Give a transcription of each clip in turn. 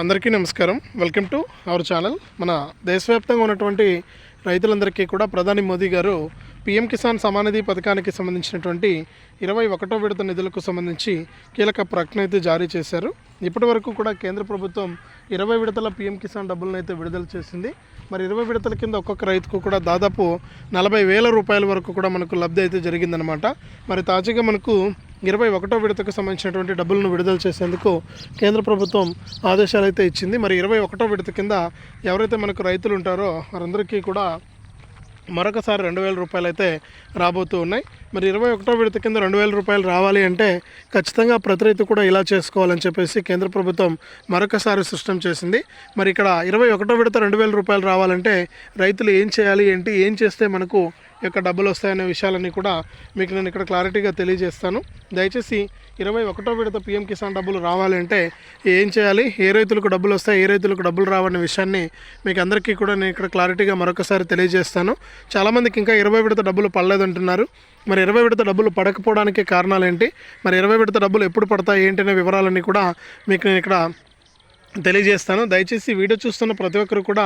అందరికీ నమస్కారం. Welcome to our channel మన దేశవ్యాప్తంగా ఉన్నటువంటి రైతులందరికీ కూడా ప్రధాని మోదీ గారు పీఎం కిసాన్ సమానిధి పథకానికి సంబంధించినటువంటి ఇరవై ఒకటో విడత నిధులకు సంబంధించి కీలక ప్రకటన అయితే జారీ చేశారు. ఇప్పటి వరకు కూడా కేంద్ర ప్రభుత్వం ఇరవై విడతల పీఎం కిసాన్ డబ్బులను అయితే విడుదల చేసింది. మరి ఇరవై విడతల కింద ఒక్కొక్క రైతుకు కూడా దాదాపు నలభై వేల రూపాయల వరకు కూడా మనకు లబ్ధి అయితే జరిగిందనమాట మరి తాజాగా మనకు ఇరవై ఒకటో విడతకు సంబంధించినటువంటి డబ్బులను విడుదల చేసేందుకు కేంద్ర ప్రభుత్వం ఆదేశాలు అయితే ఇచ్చింది. మరి ఇరవై ఒకటో విడత కింద ఎవరైతే మనకు రైతులు ఉంటారో వారందరికీ కూడా మరొకసారి రెండు వేల రూపాయలు అయితే రాబోతూ ఉన్నాయి. మరి ఇరవై ఒకటో విడత కింద రెండు వేల రూపాయలు రావాలి అంటే ఖచ్చితంగా ప్రతి రైతు కూడా ఇలా చేసుకోవాలని చెప్పేసి కేంద్ర ప్రభుత్వం మరొకసారి సృష్టం చేసింది. మరి ఇక్కడ ఇరవై ఒకటో విడత రెండు వేల రూపాయలు రావాలంటే రైతులు ఏం చేయాలి ఏంటి ఏం చేస్తే మనకు యొక్క డబ్బులు వస్తాయనే విషయాలన్నీ కూడా మీకు నేను ఇక్కడ క్లారిటీగా తెలియజేస్తాను. దయచేసి ఇరవై ఒకటో విడత పీఎం కిసాన్ డబ్బులు రావాలంటే ఏం చేయాలి? ఏ రైతులకు డబ్బులు వస్తాయి? ఏ రైతులకు డబ్బులు రావనే విషయాన్ని మీకు అందరికీ కూడా నేను ఇక్కడ క్లారిటీగా మరొకసారి తెలియజేస్తాను. చాలామందికి ఇంకా ఇరవై విడత డబ్బులు పడలేదంటున్నారు. మరి ఇరవై విడత డబ్బులు పడకపోవడానికి కారణాలు ఏంటి? మరి ఇరవై విడత డబ్బులు ఎప్పుడు పడతాయి? ఏంటి అనే వివరాలన్నీ కూడా మీకు నేను ఇక్కడ తెలియజేస్తాను. దయచేసి వీడియో చూస్తున్న ప్రతి ఒక్కరు కూడా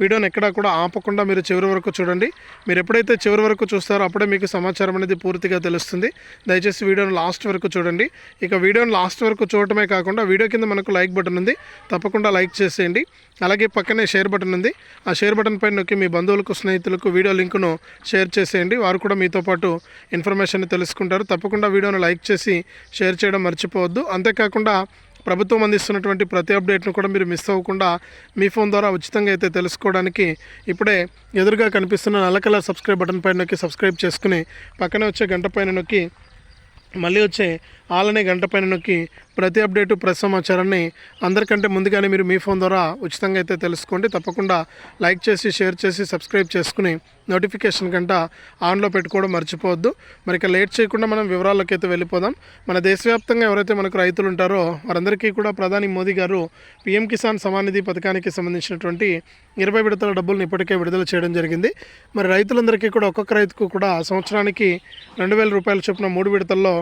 వీడియోని ఎక్కడా కూడా ఆపకుండా మీరు చివరి వరకు చూడండి. మీరు ఎప్పుడైతే చివరి వరకు చూస్తారో అప్పుడే మీకు సమాచారం అనేది పూర్తిగా తెలుస్తుంది. దయచేసి వీడియోని లాస్ట్ వరకు చూడండి. ఇక వీడియోని లాస్ట్ వరకు చూడటమే కాకుండా వీడియో కింద మనకు లైక్ బటన్ ఉంది. తప్పకుండా లైక్ చేసేయండి. అలాగే పక్కనే షేర్ బటన్ ఉంది. ఆ షేర్ బటన్ పైన నొక్కి మీ బంధువులకు స్నేహితులకు వీడియో లింకును షేర్ చేసేయండి. వారు కూడా మీతో పాటు ఇన్ఫర్మేషన్ తెలుసుకుంటారు. తప్పకుండా వీడియోను లైక్ చేసి షేర్ చేయడం మర్చిపోవద్దు. అంతేకాకుండా ప్రభుత్వం అందిస్తున్నటువంటి ప్రతి అప్డేట్ను కూడా మీరు మిస్ అవ్వకుండా మీ ఫోన్ ద్వారా ఉచితంగా అయితే తెలుసుకోవడానికి ఇప్పుడే ఎదురుగా కనిపిస్తున్న నల్ల కలర్ సబ్స్క్రైబ్ బటన్ పైన నొక్కి సబ్స్క్రైబ్ చేసుకుని పక్కనే వచ్చే గంట పైన నొక్కి మళ్ళీ వచ్చే ఆలనే గంట పైన నొక్కి ప్రతి అప్డేటు ప్రతి సమాచారాన్ని అందరికంటే ముందుగానే మీరు మీ ఫోన్ ద్వారా ఉచితంగా అయితే తెలుసుకోండి. తప్పకుండా లైక్ చేసి షేర్ చేసి సబ్స్క్రైబ్ చేసుకుని నోటిఫికేషన్ గంట ఆన్లో పెట్టుకోవడం మర్చిపోవద్దు. మరి ఇక లేట్ చేయకుండా మనం వివరాల్లోకి అయితే వెళ్ళిపోదాం. మన దేశవ్యాప్తంగా ఎవరైతే మనకు రైతులు ఉంటారో వారందరికీ కూడా ప్రధాని మోదీ గారు పీఎం కిసాన్ సమానిధి పథకానికి సంబంధించినటువంటి ఇరవై విడతల డబ్బులను ఇప్పటికే విడుదల చేయడం జరిగింది. మరి రైతులందరికీ కూడా ఒక్కొక్క రైతుకు కూడా సంవత్సరానికి రెండు వేల రూపాయల చొప్పున మూడు విడతల్లో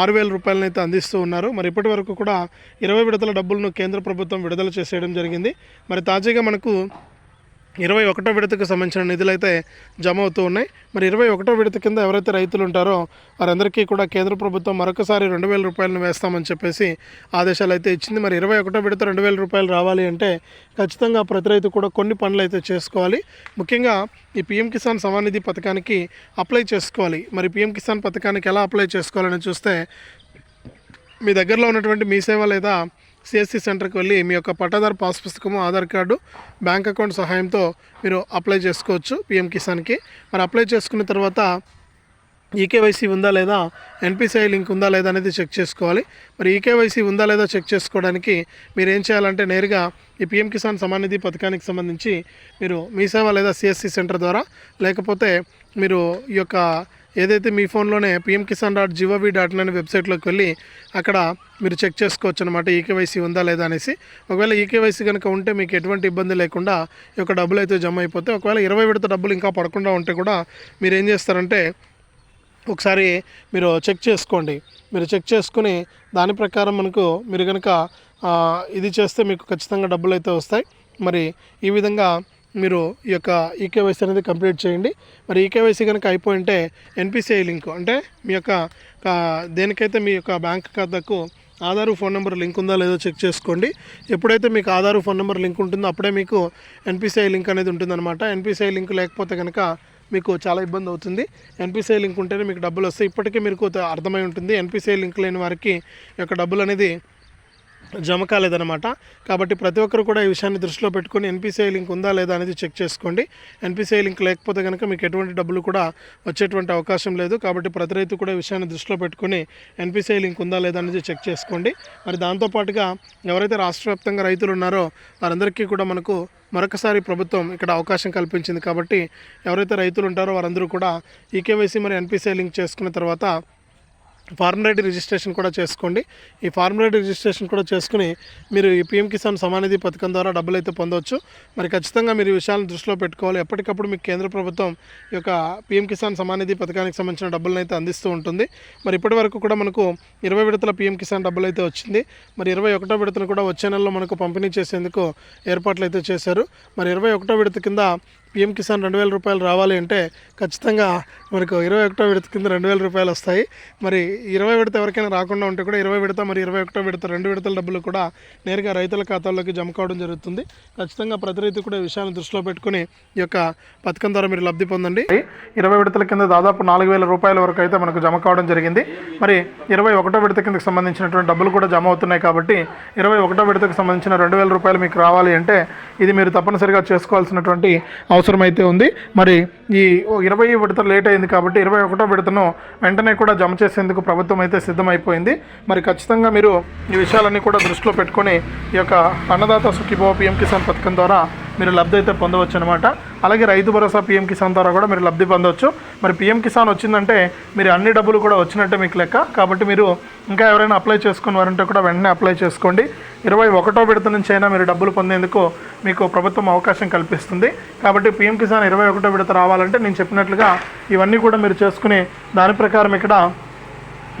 ఆరు వేల రూపాయలను అయితే అందిస్తూ ఉన్నారు. మరి ఇప్పటి వరకు కూడా ఇరవై విడతల డబ్బులను కేంద్ర ప్రభుత్వం విడుదల చేసేయడం జరిగింది. మరి తాజాగా మనకు ఇరవై ఒకటో విడతకు సంబంధించిన నిధులు అయితే జమ అవుతూ ఉన్నాయి. మరి ఇరవై ఒకటో విడత కింద ఎవరైతే రైతులు ఉంటారో వారందరికీ కూడా కేంద్ర ప్రభుత్వం మరొకసారి రెండు వేల రూపాయలను వేస్తామని చెప్పేసి ఆదేశాలు అయితే ఇచ్చింది. మరి ఇరవై ఒకటో విడత రెండు వేల రూపాయలు రావాలి అంటే ఖచ్చితంగా ప్రతి రైతు కూడా కొన్ని పనులు అయితే చేసుకోవాలి. ముఖ్యంగా ఈ పీఎం కిసాన్ సమానిధి పథకానికి అప్లై చేసుకోవాలి. మరి పీఎం కిసాన్ పథకానికి ఎలా అప్లై చేసుకోవాలని చూస్తే మీ దగ్గరలో ఉన్నటువంటి మీ సేవ లేదా సిఎస్సి సెంటర్కి వెళ్ళి మీ యొక్క పట్టాదారు పాస్ పుస్తకము ఆధార్ కార్డు బ్యాంక్ అకౌంట్ సహాయంతో మీరు అప్లై చేసుకోవచ్చు పిఎం కిసాన్కి. మరి అప్లై చేసుకున్న తర్వాత ఈకేవైసీ ఉందా లేదా ఎన్పిసిఐ లింక్ ఉందా లేదా అనేది చెక్ చేసుకోవాలి. మరి ఈకేవైసీ ఉందా లేదా చెక్ చేసుకోవడానికి మీరు ఏం చేయాలంటే నేరుగా ఈ పిఎం కిసాన్ సమానిధి పథకానికి సంబంధించి మీరు మీ సేవ లేదా సిఎస్సి సెంటర్ ద్వారా లేకపోతే మీరు ఈ యొక్క ఏదైతే మీ ఫోన్లోనే PM Kisan dot GOV dot in అనే వెబ్సైట్లోకి వెళ్ళి అక్కడ మీరు చెక్ చేసుకోవచ్చు అనమాట ఈకేవైసీ ఉందా లేదా అనేసి. ఒకవేళ ఈకేవైసీ కనుక ఉంటే మీకు ఎటువంటి ఇబ్బంది లేకుండా ఈ యొక్క డబ్బులు అయితే జమ అయిపోతే ఒకవేళ ఇరవై విడత డబ్బులు ఇంకా పడకుండా ఉంటే కూడా మీరు ఏం చేస్తారంటే ఒకసారి మీరు చెక్ చేసుకోండి. మీరు చెక్ చేసుకుని దాని ప్రకారం మనకు మీరు కనుక ఇది చేస్తే మీకు ఖచ్చితంగా డబ్బులు అయితే వస్తాయి. మరి ఈ విధంగా మీరు ఈ యొక్క ఈకేవైసీ అనేది కంప్లీట్ చేయండి. మరి ఈకేవైసీ కనుక అయిపోయింటే ఎన్పిసిఐ లింక్ అంటే మీ యొక్క దేనికైతే మీ యొక్క బ్యాంక్ ఖాతాకు ఆధారు ఫోన్ నెంబర్ లింక్ ఉందా లేదో చెక్ చేసుకోండి. ఎప్పుడైతే మీకు ఆధారు ఫోన్ నెంబర్ లింక్ ఉంటుందో అప్పుడే మీకు ఎన్పిసిఐ లింక్ అనేది ఉంటుందన్నమాట. ఎన్పిసిఐ లింక్ లేకపోతే కనుక మీకు చాలా ఇబ్బంది అవుతుంది. ఎన్పిసిఐ లింక్ ఉంటేనే మీకు డబ్బులు వస్తాయి. ఇప్పటికే మీకు అర్థమై ఉంటుంది. ఎన్పిసిఐ లింక్ లేని వారికి యొక్క డబ్బులు అనేది జమ కాలేదన్నమాట. కాబట్టి ప్రతి ఒక్కరు కూడా ఈ విషయాన్ని దృష్టిలో పెట్టుకొని ఎన్పిసిఐ లింక్ ఉందా లేదా అనేది చెక్ చేసుకోండి. ఎన్పిసిఐ లింక్ లేకపోతే కనుక మీకు ఎటువంటి డబ్బులు కూడా వచ్చేటువంటి అవకాశం లేదు. కాబట్టి ప్రతి రైతు కూడా ఈ విషయాన్ని దృష్టిలో పెట్టుకొని ఎన్పిసిఐ లింక్ ఉందా లేదా అనేది చెక్ చేసుకోండి. మరి దాంతోపాటుగా ఎవరైతే రాష్ట్ర వ్యాప్తంగా రైతులు ఉన్నారో వారందరికీ కూడా మనకు మరొకసారి ప్రభుత్వం ఇక్కడ అవకాశం కల్పించింది. కాబట్టి ఎవరైతే రైతులు ఉంటారో వారందరూ కూడా ఈకేవైసీ మరి ఎన్పిసిఐ లింక్ చేసుకున్న తర్వాత ఫార్మ్ రిజిస్ట్రేషన్ కూడా చేసుకోండి. ఈ ఫార్మ్ రిజిస్ట్రేషన్ కూడా చేసుకుని మీరు ఈ పీఎం కిసాన్ సమానిధి పథకం ద్వారా డబ్బులు అయితే పొందవచ్చు మరి ఖచ్చితంగా మీరు ఈ విషయాలను దృష్టిలో పెట్టుకోవాలి. ఎప్పటికప్పుడు మీకు కేంద్ర ప్రభుత్వం ఈ యొక్క పీఎం కిసాన్ సమానిధి పథకానికి సంబంధించిన డబ్బులను అయితే అందిస్తూ ఉంటుంది. మరి ఇప్పటి వరకు కూడా మనకు ఇరవై విడతల పీఎం కిసాన్ డబ్బులు అయితే వచ్చింది. మరి ఇరవై ఒకటో విడతను కూడా వచ్చే నెలలో మనకు పంపిణీ చేసేందుకు ఏర్పాట్లు అయితే చేశారు. మరి ఇరవై ఒకటో విడత కింద పిఎం కిసాన్ రెండు వేల రూపాయలు రావాలి అంటే ఖచ్చితంగా మనకు ఇరవై ఒకటో విడత కింద రెండు వేల రూపాయలు వస్తాయి. మరి ఇరవై విడత ఎవరికైనా రాకుండా ఉంటే కూడా ఇరవై విడత మరి ఇరవై ఒకటో విడత రెండు విడతల డబ్బులు కూడా నేరుగా రైతుల ఖాతాల్లోకి జమ కావడం జరుగుతుంది. ఖచ్చితంగా ప్రతి రైతు కూడా విషయాన్ని దృష్టిలో పెట్టుకుని ఈ యొక్క పథకం ద్వారా మీరు లబ్ధి పొందండి. ఇరవై విడతల కింద దాదాపు నాలుగు వేల రూపాయల వరకు అయితే మనకు జమ కావడం జరిగింది. మరి ఇరవై ఒకటో విడత కిందకి సంబంధించినటువంటి డబ్బులు కూడా జమ అవుతున్నాయి కాబట్టి ఇరవై ఒకటో విడతకు సంబంధించిన రెండు వేల రూపాయలు మీకు రావాలి అంటే ఇది మీరు తప్పనిసరిగా చేసుకోవాల్సినటువంటి అవసరం అయితే ఉంది. మరి ఈ ఇరవై విడత లేట్ అయింది కాబట్టి ఇరవై ఒకటో విడతను వెంటనే కూడా జమ చేసేందుకు ప్రభుత్వం అయితే సిద్ధమైపోయింది. మరి ఖచ్చితంగా మీరు ఈ విషయాలన్నీ కూడా దృష్టిలో పెట్టుకొని ఈ యొక్క అన్నదాత సుఖీభవ పిఎం కిసాన్ పథకం ద్వారా మీరు లబ్ధి అయితే పొందవచ్చు అనమాట అలాగే రైతు భరోసా పీఎం కిసాన్ ద్వారా కూడా మీరు లబ్ధి పొందవచ్చు. మరి పీఎం కిసాన్ వచ్చిందంటే మీరు అన్ని డబ్బులు కూడా వచ్చినట్టే మీకు లెక్క. కాబట్టి మీరు ఇంకా ఎవరైనా అప్లై చేసుకుని వారంటే కూడా వెంటనే అప్లై చేసుకోండి. ఇరవై ఒకటో విడత నుంచి అయినా మీరు డబ్బులు పొందేందుకు మీకు ప్రభుత్వం అవకాశం కల్పిస్తుంది. కాబట్టి పీఎం కిసాన్ ఇరవై ఒకటో విడత రావాలి రావాలంటే నేను చెప్పినట్లుగా ఇవన్నీ కూడా మీరు చేసుకుని దాని ప్రకారం ఇక్కడ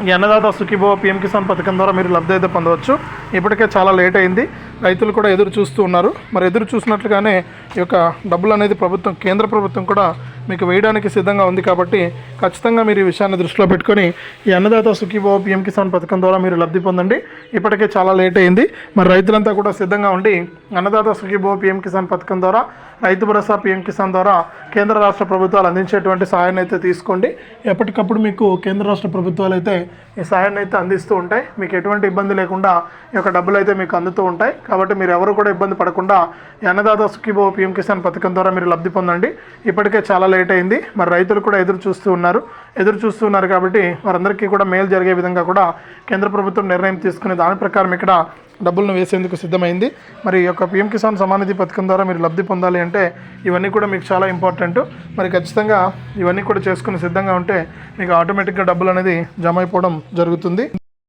ఈ అన్నదాత సుఖీభవ పిఎం కిసాన్ పథకం ద్వారా మీరు లబ్ధి అయితే పొందవచ్చు. ఇప్పటికే చాలా లేట్ అయింది. రైతులు కూడా ఎదురు చూస్తూ ఉన్నారు. మరి ఎదురు చూసినట్లుగానే ఈ యొక్క డబ్బులు అనేది ప్రభుత్వం కేంద్ర ప్రభుత్వం కూడా మీకు వేయడానికి సిద్ధంగా ఉంది కాబట్టి ఖచ్చితంగా మీరు ఈ విషయాన్ని దృష్టిలో పెట్టుకొని ఈ అన్నదాత సుఖీభవ పిఎం కిసాన్ పథకం ద్వారా మీరు లబ్ధి పొందండి. ఇప్పటికే చాలా లేట్ అయింది. మరి రైతులంతా కూడా సిద్ధంగా ఉండి అన్నదాత సుఖీభవ పిఎం కిసాన్ పథకం ద్వారా రైతు భరోసా పిఎం కిసాన్ ద్వారా కేంద్ర రాష్ట్ర ప్రభుత్వాలు అందించేటువంటి సహాయాన్ని అయితే తీసుకోండి. ఎప్పటికప్పుడు మీకు కేంద్ర రాష్ట్ర ప్రభుత్వాలు అయితే ఈ సహాయాన్ని అయితే అందిస్తూ ఉంటాయి. మీకు ఎటువంటి ఇబ్బంది లేకుండా ఈ యొక్క డబ్బులు అయితే మీకు అందుతూ ఉంటాయి. కాబట్టి మీరు ఎవరు కూడా ఇబ్బంది పడకుండా ఈ అన్నదాత సుఖీభో పిఎం కిసాన్ పథకం ద్వారా మీరు లబ్ధి పొందండి. ఇప్పటికే చాలా లేట్ అయింది. మరి రైతులు కూడా ఎదురు చూస్తూ ఉన్నారు. ఎదురు చూస్తూ ఉన్నారు కాబట్టి వారందరికీ కూడా మేలు జరిగే విధంగా కూడా కేంద్ర ప్రభుత్వం నిర్ణయం తీసుకుని దాని ప్రకారం ఇక్కడ డబ్బులను వేసేందుకు సిద్ధమైంది. మరి యొక్క పిఎం కిసాన్ సమానిధి పథకం ద్వారా మీరు లబ్ధి పొందాలి అంటే ఇవన్నీ కూడా మీకు చాలా ఇంపార్టెంట్ మరి ఖచ్చితంగా ఇవన్నీ కూడా చేసుకుని సిద్ధంగా ఉంటే మీకు ఆటోమేటిక్గా డబ్బులు అనేది జమ అయిపోవడం జరుగుతుంది.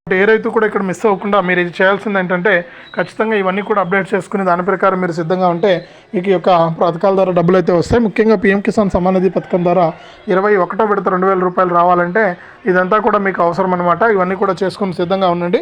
ఏ రైతు కూడా ఇక్కడ మిస్ అవ్వకుండా మీరు ఇది చేయాల్సింది ఏంటంటే ఖచ్చితంగా ఇవన్నీ కూడా అప్డేట్ చేసుకుని దాని ప్రకారం మీరు సిద్ధంగా ఉంటే మీకు యొక్క పథకాల ద్వారా డబ్బులు అయితే వస్తాయి. ముఖ్యంగా పీఎం కిసాన్ సమానిధి పథకం ద్వారా ఇరవై ఒకటో విడత రెండు వేల రూపాయలు రావాలంటే ఇదంతా కూడా మీకు అవసరం అనమాట ఇవన్నీ కూడా చేసుకుని సిద్ధంగా ఉండండి.